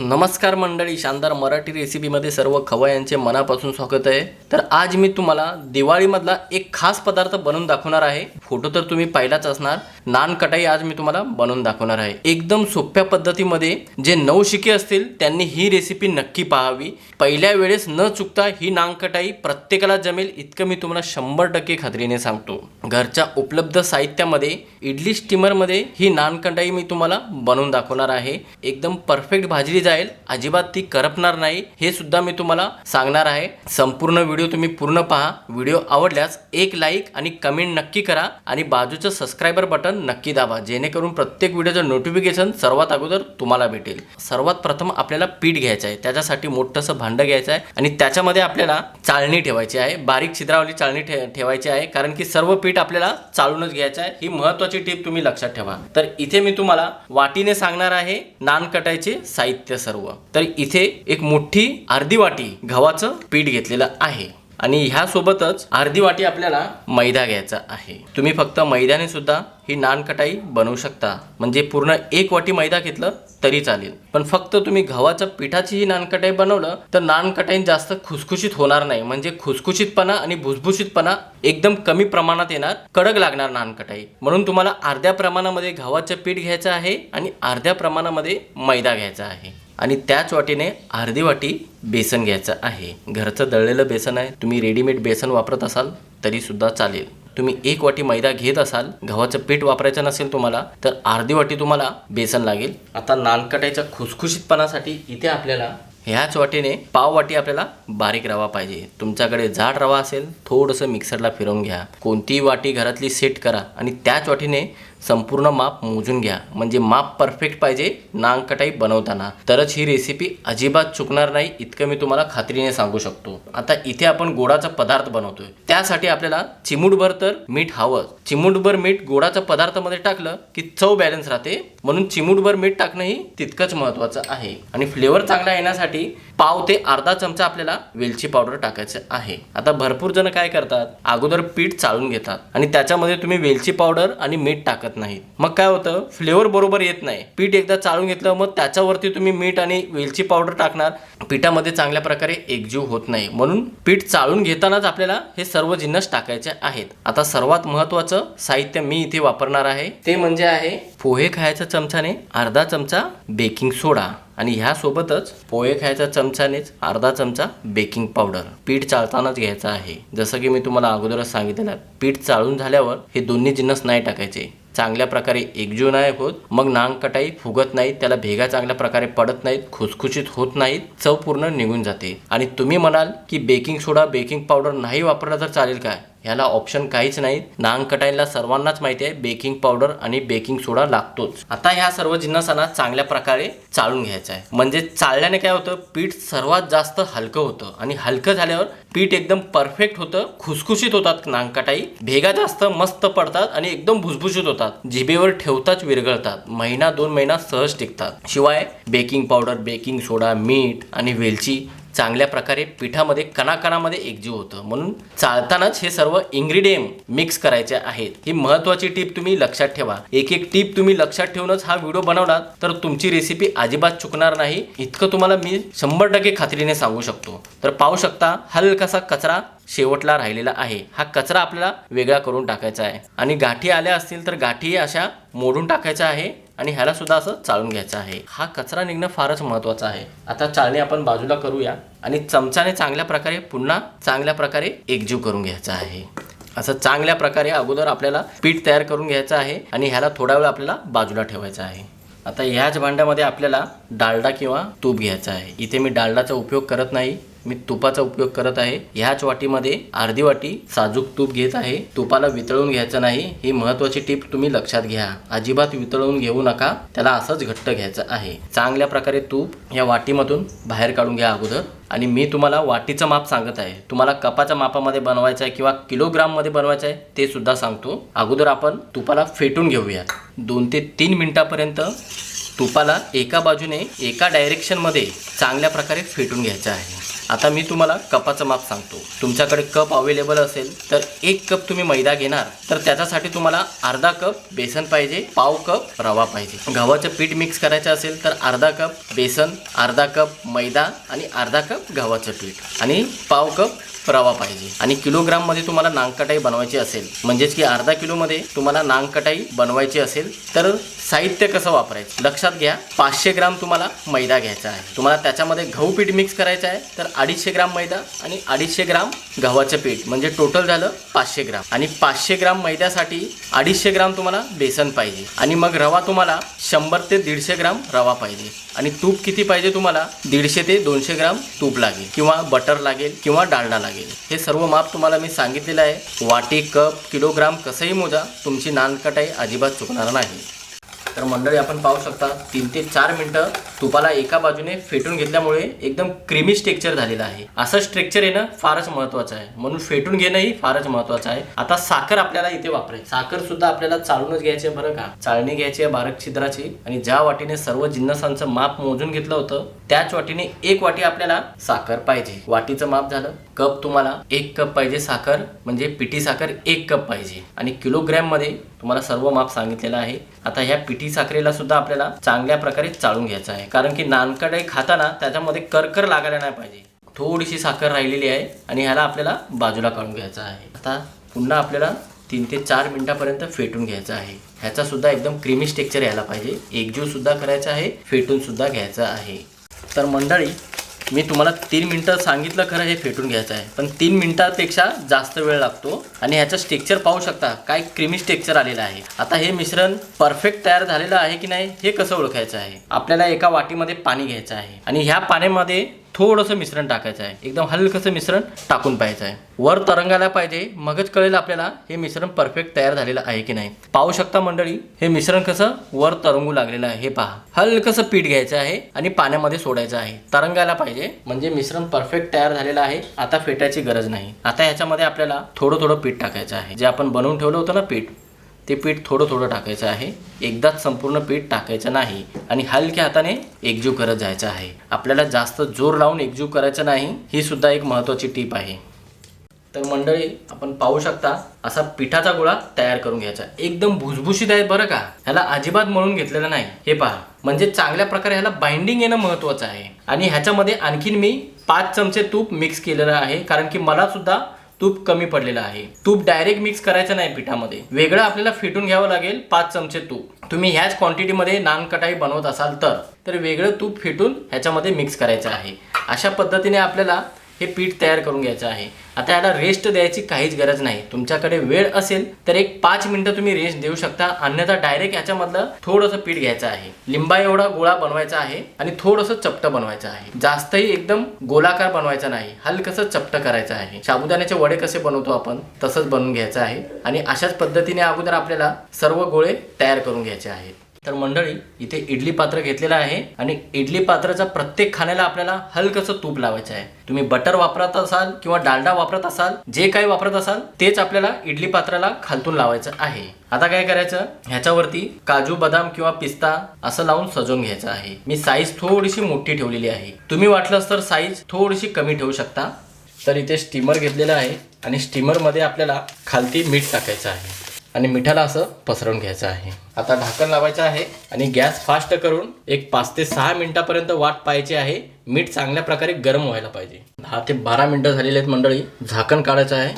नमस्कार मंडळी शानदार मराठी रेसिपीमध्ये सर्व खवयांचे मनापासून स्वागत आहे. तर आज मी तुम्हाला दिवाळीमधला एक खास पदार्थ बनवून दाखवणार आहे. फोटो तर तुम्ही पाहिलाच असणार. नान कटाई आज मी तुम्हाला बनवून दाखवणार आहे. एकदम सोप्या पद्धतीमध्ये जे नवशिके असतील त्यांनी ही रेसिपी नक्की पाहावी. पहिल्या वेळेस न चुकता ही नान कटाई प्रत्येकाला जमेल इतकं मी तुम्हाला शंभर टक्के खात्रीने सांगतो. घरच्या उपलब्ध साहित्यामध्ये इडली स्टीमरमध्ये ही नान कटाई मी तुम्हाला बनवून दाखवणार आहे. एकदम परफेक्ट भाजी जाईल. अजिबात ती करपणार नाही. हे सुद्धा मी तुम्हाला सांगणार आहे. संपूर्ण व्हिडिओ तुम्ही पूर्ण पहा. व्हिडिओ आवडल्यास एक लाईक आणि कमेंट नक्की करा आणि बाजूचं सबस्क्रायबर बटन नक्की दाबा. जेणेकरून प्रत्येक व्हिडिओचं नोटिफिकेशन सर्वात अगोदर तुम्हाला भेटेल. सर्वात प्रथम आपल्याला पीठ घ्यायचं आहे. त्याच्यासाठी मोठंसं भांडं घ्यायचं आहे आणि त्याच्यामध्ये आपल्याला चाळणी ठेवायची आहे. बारीक छिद्रावली चाळणी ठे ठेवायची आहे. कारण की सर्व पीठ आपल्याला चाळूनच घ्यायचं आहे. ही महत्वाची टीप तुम्ही लक्षात ठेवा. तर इथे मी तुम्हाला वाटीने सांगणार आहे नान कटायचे साहित्य. सर्व. तर इथे एक मोठी अर्धी वाटी गव्हाचं पीठ घेतलेलं आहे. आणि ह्यासोबतच अर्धी वाटी आपल्याला मैदा घ्यायचा आहे. तुम्ही फक्त मैद्याने सुद्धा ही नान कटाई बनवू शकता. म्हणजे पूर्ण एक वाटी मैदा घेतलं तरी चालेल. पण फक्त तुम्ही गव्हाच्या पिठाची ही नानकटाई बनवलं तर नानकटाई जास्त खुसखुशीत होणार नाही. म्हणजे खुसखुशीतपणा आणि भुसभुशीतपणा एकदम कमी प्रमाणात येणार कडक लागणार नानकटाई म्हणून तुम्हाला अर्ध्या प्रमाणामध्ये गव्हाचं पीठ घ्यायचं आहे आणि अर्ध्या प्रमाणामध्ये मैदा घ्यायचा आहे. आणि त्याच वाटीने अर्धी वाटी बेसन घ्यायचं आहे. घरचं दळलेलं बेसन आहे. तुम्ही रेडीमेड बेसन वापरत असाल तरी सुद्धा चालेल. तुम्ही एक वाटी मैदा घेत असाल गव्हाचं पीठ वापरायचं नसेल तुम्हाला तर अर्धी वाटी तुम्हाला बेसन लागेल. आता नानकट्याच्या खुसखुशीतपणासाठी इथे आपल्याला ह्याच वाटीने पाव वाटी आपल्याला बारीक रवा पाहिजे. तुमच्याकडे जाड रवा असेल थोडंसं मिक्सरला फिरवून घ्या. कोणतीही वाटी घरातली सेट करा आणि त्याच वाटीने संपूर्ण माप मोजून घ्या. म्हणजे माप परफेक्ट पाहिजे नांगकटाई बनवताना. तरच ही रेसिपी अजिबात चुकणार नाही इतकं मी तुम्हाला खात्रीने सांगू शकतो. आता इथे आपण गोडाचा पदार्थ बनवतोय. त्यासाठी आपल्याला चिमूटभर तर मीठ हवं. चिमूटभर मीठ गोडाच्या पदार्थामध्ये टाकलं की चव बॅलन्स राहते. म्हणून चिमूटभर मीठ टाकणंही तितकंच महत्त्वाचं आहे. आणि फ्लेवर चांगला येण्यासाठी पाव ते अर्धा चमचा आपल्याला वेलची पावडर टाकायचं आहे. आता भरपूर जण काय करतात? अगोदर पीठ चाळून घेतात. आणि त्याच्यामध्ये तुम्ही वेलची पावडर आणि मीठ टाकत नाहीत. मग काय होतं? फ्लेवर बरोबर येत नाही. पीठ एकदा चाळून घेतलं मग त्याच्यावरती तुम्ही मीठ आणि वेलची पावडर टाकणार. पिठामध्ये चांगल्या प्रकारे एकजीव होत नाही. म्हणून पीठ चाळून घेतानाच आपल्याला हे सर्व जिन्नस टाकायचे आहेत. आता सर्वात महत्त्वाचं साहित्य मी इथे वापरणार आहे. ते म्हणजे आहे पोहे खायचं चमचाने अर्धा चमचा बेकिंग सोडा आणि ह्यासोबतच पोहे खायच्या चमचानेच अर्धा चमचा बेकिंग पावडर. पीठ चाळतानाच घ्यायचं आहे. जसं की मी तुम्हाला अगोदरच सांगितलेलं पीठ चाळून झाल्यावर हे दोन्ही जिन्नस नाही टाकायचे. चांगल्या प्रकारे एकजीव नाही होत मग नांग कटाई फुगत नाहीत त्याला भेगा चांगल्या प्रकारे पडत नाहीत खुसखुशीत होत नाहीत चव पूर्ण निघून जाते. आणि तुम्ही म्हणाल की बेकिंग सोडा बेकिंग पावडर नाही वापरला तर चालेल काय? ह्याला ऑप्शन काहीच नाही नांग कटाईला सर्वांनाच माहिती आहे. बेकिंग पावडर आणि बेकिंग सोडा लागतोच. आता ह्या सर्व जिन्नसांना चांगल्या प्रकारे चाळून घ्यायचं आहे. म्हणजे चाळल्याने काय होतं? पीठ सर्वात जास्त हलकं होतं. आणि हलकं झाल्यावर पीठ एकदम परफेक्ट होतं. खुसखुशीत होतात नांग कटाई. भेगा जास्त मस्त पडतात आणि एकदम भुसभुशीत होतात. जिभेवर ठेवताच विरघळतात. महिना दोन महिना सहज टिकतात. शिवाय बेकिंग पावडर बेकिंग सोडा मीठ आणि वेलची चांगल्या प्रकारे पिठामध्ये कणाकणामध्ये एकजीव होतं. म्हणून चालतानाच हे सर्व इन्ग्रेडियंट मिक्स करायचे आहेत. ही महत्त्वाची टीप तुम्ही लक्षात ठेवा. एक एक टीप तुम्ही लक्षात ठेवूनच हा व्हिडिओ बनवला तर तुमची रेसिपी अजिबात चुकणार नाही. इतकं तुम्हाला मी शंभर टक्के खात्रीने सांगू शकतो. तर पाहू शकता हलकासा कचरा शेवटला राहिलेला आहे. हा कचरा आपल्याला वेगळा करून टाकायचा आहे. आणि गाठी आल्या असतील तर गाठी अशा मोडून टाकायच्या आहे. आणि ह्याला सुद्धा असं चाळून घ्यायचं आहे. हा कचरा निघणं फारच महत्त्वाचं आहे. आता चाळणी आपण बाजूला करूया आणि चमचाने चांगल्या प्रकारे पुन्हा चांगल्या प्रकारे एकजीव करून घ्यायचा आहे. असं चांगल्या प्रकारे अगोदर आपल्याला पीठ तयार करून घ्यायचं आहे आणि ह्याला थोडा वेळ आपल्याला बाजूला ठेवायचा आहे. आता ह्याच भांड्यामध्ये आपल्याला डालडा किंवा तूप घ्यायचं आहे. इथे मी डालडाचा उपयोग करत नाही. मी तुपाचा उपयोग करत आहे. ह्याच वाटीमध्ये अर्धी वाटी साजूक तूप घेत आहे. तुपाला वितळून घ्यायचं नाही. ही महत्वाची टीप तुम्ही लक्षात घ्या. अजिबात वितळून घेऊ नका. त्याला असंच घट्ट घ्यायचं आहे. चांगल्या प्रकारे तूप या वाटीमधून बाहेर काढून घ्या अगोदर. आणि मी तुम्हाला वाटीचं माप सांगत आहे. तुम्हाला कपाच्या मापामध्ये बनवायचं आहे किंवा किलोग्राममध्ये बनवायचं आहे ते सुद्धा सांगतो. अगोदर आपण तुपाला फेटून घेऊया. दोन ते तीन मिनिटापर्यंत तुपाला एका बाजूने एका डायरेक्शनमध्ये चांगल्या प्रकारे फेटून घ्यायचं आहे. आता मी तुम्हाला कपाचं माप सांगतो. तुमच्याकडे कप अवेलेबल असेल तर एक कप तुम्ही मैदा घेणार. तर त्याच्यासाठी तुम्हाला अर्धा कप बेसन पाहिजे पाव कप रवा पाहिजे. गव्हाचं पीठ मिक्स करायचं असेल तर अर्धा कप बेसन अर्धा कप मैदा आणि अर्धा कप गव्हाचं पीठ. आणि पाव कप रवा पाहिजे. आणि किलोग्राममध्ये तुम्हाला नांगकटाई बनवायची असेल म्हणजेच की अर्धा किलोमध्ये तुम्हाला नांगकटाई बनवायची असेल तर साहित्य कसं वापरायचं? लक्षात घ्या पाचशे ग्राम तुम्हाला मैदा घ्यायचा आहे. तुम्हाला त्याच्यामध्ये गहू पीठ मिक्स करायचं आहे तर अडीचशे ग्राम मैदा आणि अडीचशे ग्राम गव्हाचं पीठ. म्हणजे टोटल झालं पाचशे ग्राम. आणि पाचशे ग्राम मैद्यासाठी अडीचशे ग्राम तुम्हाला बेसन पाहिजे. आणि मग रवा तुम्हाला शंभर ते दीडशे ग्राम रवा पाहिजे. आणि तूप किती पाहिजे तुम्हाला? दीडशे ते दोनशे ग्राम तूप लागेल. किंवा बटर लागेल किंवा डालडा लागेल. हे सर्व माप तुम्हाला मी सांगितलेलं आहे. वाटी कप किलोग्राम कसंही मोजा तुमची नानकटाई अजिबात चुकणार नाही. तर मंडळी आपण पाहू शकता तीन ते चार मिनटं तुपाला एका बाजूने फेटून घेतल्यामुळे एकदम क्रीमी स्ट्रेक्चर झालेलं आहे. असं स्ट्रेक्चर येणं फारच महत्वाचं आहे. म्हणून फेटून घेणंही फारच महत्वाचं आहे. आता साखर आपल्याला इथे वापरायची. साखर सुद्धा आपल्याला चालूनच घ्यायची आहे बरं का? चाळणी घ्यायची आहे बारक छिद्राची. आणि ज्या वाटीने सर्व जिन्नसांचं माप मोजून घेतलं होतं त्याच वाटीने एक वाटी आपल्याला साखर पाहिजे. वाटीचं माप झालं कप तुम्हाला एक कप पाहिजे साखर म्हणजे पिठी साखर एक कप पाहिजे. आणि किलोग्रॅममध्ये तुम्हाला सर्व माप सांगितलेलं आहे. आता ह्या पिठी साखरेला सुद्धा आपल्याला चांगल्या प्रकारे चाळून घ्यायचं आहे. कारण की नानकडे खाताना त्याच्यामध्ये करकर लागायला नाही पाहिजे. थोडीशी साखर राहिलेली आहे आणि ह्याला आपल्याला बाजूला काढून घ्यायचं आहे. आता पुन्हा आपल्याला तीन ते चार मिनिटापर्यंत फेटून घ्यायचं आहे. ह्याचा सुद्धा एकदम क्रिमी स्टेक्चर यायला पाहिजे. एकजीव सुद्धा करायचा आहे फेटून सुद्धा घ्यायचा आहे. तर मंडळी मी तुम्हाला तीन मिनटं सांगितलं खरं हे फेटून घ्यायचं आहे. पण तीन मिनटापेक्षा जास्त वेळ लागतो आणि ह्याचं स्टेक्चर पाहू शकता काय क्रिमी स्टेक्चर आलेलं आहे. आता हे मिश्रण परफेक्ट तयार झालेलं आहे की नाही हे कसं ओळखायचं आहे? आपल्याला एका वाटीमध्ये पाणी घ्यायचं आहे. आणि ह्या पाण्यामध्ये थोडंसं मिश्रण टाकायचं आहे. एकदम हलकंसं मिश्रण टाकून पाहायचं आहे. वर तरंगायला पाहिजे. मगच कळेल आपल्याला हे मिश्रण परफेक्ट तयार झालेलं आहे की नाही. पाहू शकता मंडळी हे मिश्रण कसं वर तरंगू लागलेलं आहे. हे पहा. हलकंसं पीठ घ्यायचं आहे आणि पाण्यामध्ये सोडायचं आहे. तरंगायला पाहिजे. म्हणजे मिश्रण परफेक्ट तयार झालेलं आहे. आता फेटायची गरज नाही. आता ह्याच्यामध्ये आपल्याला थोडं थोडं पीठ टाकायचं आहे. जे आपण बनवून ठेवलं होतं ना पीठ ते पीठ थोडं थोडं टाकायचं आहे. एकदाच संपूर्ण पीठ टाकायचं नाही आणि हलक्या हाताने एकजीव करत जायचं आहे. आपल्याला जास्त जोर लावून एकजीव करायचं नाही ही सुद्धा एक महत्त्वाची टीप आहे. तर मंडळी आपण पाहू शकता असा पिठाचा गोळा तयार करून घ्यायचा. एकदम भुसभुशीत आहे बरं का? ह्याला अजिबात मळून घेतलेलं नाही. हे पहा म्हणजे चांगल्या प्रकारे ह्याला बाइंडिंग येणं महत्त्वाचं आहे. आणि ह्याच्यामध्ये आणखीन मी पाच चमचे तूप मिक्स केलेलं आहे कारण की मला सुद्धा तूप कमी पडलेलं आहे. तूप डायरेक्ट मिक्स करायचं नाही पिठामध्ये. वेगळं आपल्याला फिटून घ्यावं लागेल पाच चमचे तूप. तुम्ही ह्याच क्वांटिटीमध्ये नान कटाई बनवत असाल तर तर वेगळं तूप फिटून ह्याच्यामध्ये मिक्स करायचं आहे. अशा पद्धतीने आपल्याला हे पीठ तयार करून घ्यायचं आहे. आता याला रेस्ट द्यायची काहीच गरज नाही. तुमच्याकडे वेळ असेल तर एक पाच मिनिटं तुम्ही रेस्ट देऊ शकता. अन्यथा डायरेक्ट याच्यामधलं थोडंसं पीठ घ्यायचं आहे. लिंबा एवढा गोळा बनवायचा आहे आणि थोडंसं चपटं बनवायचं आहे. जास्तही एकदम गोलाकार बनवायचा नाही. हलकसं चपटं करायचं आहे. साबुदाण्याचे वडे कसे बनवतो आपण तसंच बनवून घ्यायचं आहे. आणि अशाच पद्धतीने अगोदर आपल्याला सर्व गोळे तयार करून घ्यायचे आहेत. तर मंडळी इथे इडली पात्र घेतलेलं आहे आणि इडली पात्राचा प्रत्येक खाण्याला आपल्याला हलकसं तूप लावायचं आहे. तुम्ही बटर वापरत असाल किंवा डालडा वापरत असाल जे काही वापरत असाल तेच आपल्याला इडली पात्राला खालतून लावायचं आहे. आता काय करायचं? ह्याच्यावरती काजू बदाम किंवा पिस्ता असं लावून सजवून घ्यायचं आहे. मी साईज थोडीशी मोठी ठेवलेली आहे. तुम्ही वाटलंच तर साईज थोडीशी कमी ठेवू शकता. तर इथे स्टीमर घेतलेलं आहे आणि स्टीमरमध्ये आपल्याला खालती मीठ टाकायचं आहे. आणि मिठाला असं पसरवून घ्यायचं आहे. आता ढाकण लावायचं आहे आणि गॅस फास्ट करून एक पाच ते सहा मिनिटापर्यंत वाट पाहायची आहे. मीठ चांगल्या प्रकारे गरम व्हायला पाहिजे. दहा ते बारा मिनिटं झालेली आहेत मंडळी. झाकण काढायचं आहे.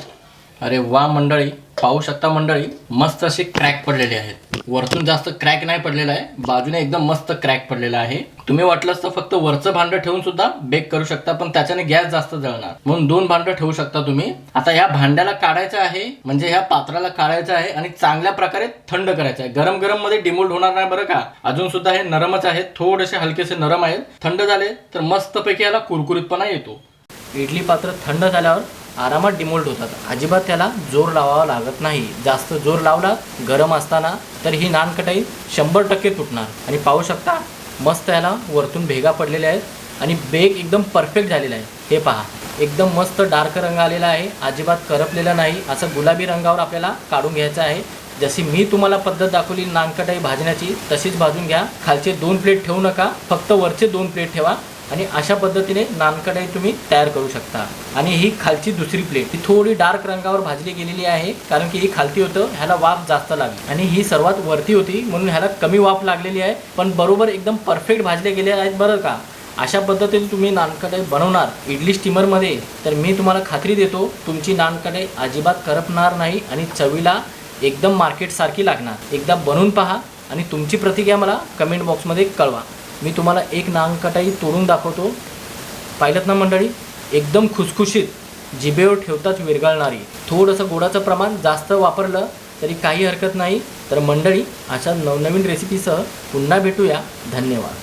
अरे वा मंडळी पाहू शकता मंडळी मस्त असे क्रॅक पडलेले आहेत. वरतून जास्त क्रॅक नाही पडलेला आहे बाजूने एकदम मस्त क्रॅक पडलेला आहे. तुम्ही वाटलंच तर फक्त वरचं भांडं ठेवून सुद्धा बेक करू शकता पण त्याच्याने गॅस जास्त जळणार. म्हणून दोन भांडं ठेवू शकता तुम्ही. आता ह्या भांड्याला काढायचं आहे म्हणजे ह्या पात्राला काढायचं आहे आणि चांगल्या प्रकारे थंड करायचं आहे. गरम गरममध्ये डिमोल्ड होणार नाही बरं का? अजून सुद्धा हे नरमच आहेत थोडेसे हलकेसे नरम आहेत. थंड झाले तर मस्तपैकी याला कुरकुरीतपणा येतो. इडली पात्र थंड झाल्यावर आरामात डिमोल्ड होतात. अजिबात त्याला जोर लावावा लागत नाही. जास्त जोर लावला गरम असताना तर ही नानकटाई शंभर टक्के तुटणार. आणि पाहू शकता मस्त याला वरतून भेगा पडलेल्या आहेत. आणि बेग एकदम परफेक्ट झालेला आहे. हे पहा एकदम मस्त डार्क रंग आलेला आहे. अजिबात करपलेला नाही. असं गुलाबी रंगावर आपल्याला काढून घ्यायचं आहे. जशी मी तुम्हाला पद्धत दाखवली नानकटाई भाजण्याची तशीच भाजून घ्या. खालचे दोन प्लेट ठेवू नका. फक्त वरचे दोन प्लेट ठेवा. आणि अशा पद्धतीने नानकटाई तुम्ही तयार करू शकता. आणि ही खालची दुसरी प्लेट ही थोडी डार्क रंगावर भाजली गेलेली आहे कारण की ही खालती होतं ह्याला वाफ जास्त लागली. आणि ही सर्वात वरती होती म्हणून ह्याला कमी वाफ लागलेली आहे पण बरोबर एकदम परफेक्ट भाजले गेले आहेत बरं का? अशा पद्धतीने तुम्ही नानकटाई बनवणार इडली स्टीमरमध्ये तर मी तुम्हाला खात्री देतो तुमची नानकटाई अजिबात करपणार नाही आणि चवीला एकदम मार्केटसारखी लागणार. एकदा बनवून पहा आणि तुमची प्रतिक्रिया मला कमेंट बॉक्समध्ये कळवा. मी तुम्हाला एक नांगकटाई तोडून दाखवतो. पाहिलं ना मंडळी? एकदम खुसखुशीत जिभेवर ठेवताच विरघळणारी. थोडंसं गोडाचं प्रमाण जास्त वापरलं तरी काही हरकत नाही. तर मंडळी अशा नवनवीन रेसिपीसह पुन्हा भेटूया. धन्यवाद.